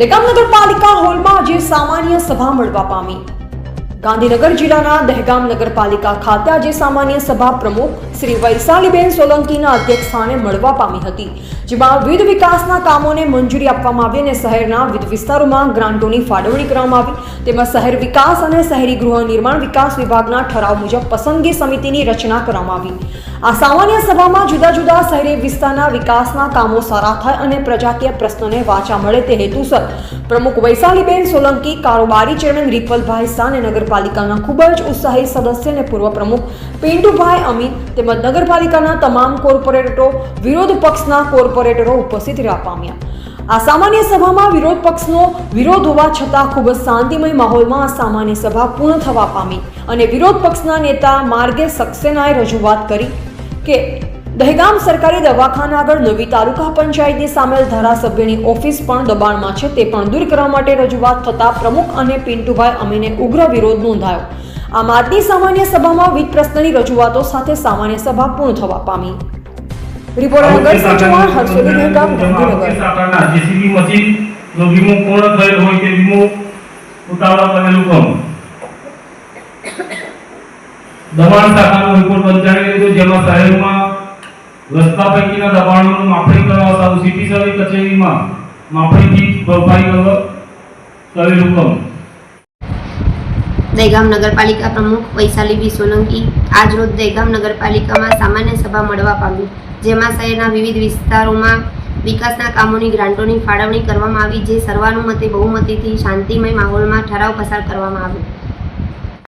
દહેગામ નગરપાલિકા હોલમાં આજે સામાન્ય સભા મળવા પામી. ગાંધીનગર જિલ્લાના દહેગામ નગરપાલિકા ખાતે આજે સામાન્ય સભા પ્રમુખ શ્રી વૈશાલીબેન સોલંકીના અધ્યક્ષસ્થાને મળવા પામી હતી, જેમાં વિવિધ વિકાસના કામોને મંજૂરી આપવામાં આવી અને શહેરના વિવિધ વિસ્તારોમાં ગ્રાન્ટોની ફાળવણી કરવામાં આવી. તેમાં શહેર વિકાસ અને શહેરી ગૃહ નિર્માણ વિકાસ વિભાગના ઠરાવ મુજબ પસંદગી સમિતિની રચના કરવામાં આવી. આ સામાન્ય સભામાં જુદા જુદા શહેરી વિસ્તારના વિકાસના કામો સારા થાય અને પ્રજાકીય પ્રશ્નોને વાચા મળે તે હેતુસર. પ્રમુખ વૈશાલીબેન સોલંકી, કારોબારી ચેરમેન રિપલભાઈ શાહ અને નગરપાલિકાના ખૂબ જ ઉત્સાહી સદસ્ય અને પૂર્વ પ્રમુખ પિન્ટુભાઈ અમીન તેમજ નગરપાલિકાના તમામ કોર્પોરેટરો, વિરોધ પક્ષના કોર્પોરેટરો ઉપસ્થિત રહ્યા પામ્યા. આ સામાન્ય સભામાં વિરોધ પક્ષનો વિરોધ હોવા છતાં ખૂબ જ શાંતિમય માહોલમાં આ સામાન્ય સભા પૂર્ણ થવા પામી અને વિરોધ પક્ષના નેતા માર્ગે સક્સેનાએ રજૂઆત કરી. કે દહેગામ સરકારી દવાખાના આગળ નવી તાલુકા પંચાયતની સામેલ ધારાસભ્યની ઓફિસ પણ દબાણમાં છે તે પણ દૂર કરવા માટે રજૂઆત થતા પ્રમુખ અને પિન્ટુભાઈ અમીને ઉગ્ર વિરોધ નોંધાયો. આમ આજની સામાન્ય સભામાં વિવિધ પ્રશ્નની રજૂઆતો સાથે સામાન્ય સભા પૂર્ણ થવા પામી. Reporter Chauhan Harshodi Dehgam Gandhinagar. JCB machine નો વીમો પૂર્ણ થયેલ હોય કે વીમો ઉતાવળા બનેલું કામ દબાણ શાખાનો રિપોર્ટ પંચાયત લીધો જેમાં શહેરમાં રસ્તા પૈકીના દબાણોનું માપણી કરવા સારું સિટી સર્વે કચેરીમાં માપણીથી ભરપાઈ કરવા કરેલ હુકમ દહેગામ નગરપાલિકા પ્રમુખ વૈશાલી બી સોલંકી આજરોજ દહેગામ નગરપાલિકામાં સામાન્ય સભા મળવા પામી, જેમાં શહેરના વિવિધ વિસ્તારોમાં વિકાસના કામોની ગ્રાન્ટોની ફાળવણી કરવામાં આવી, જે સર્વાનુમતે બહુમતીથી શાંતિમય માહોલમાં ઠરાવ પસાર કરવામાં આવ્યો.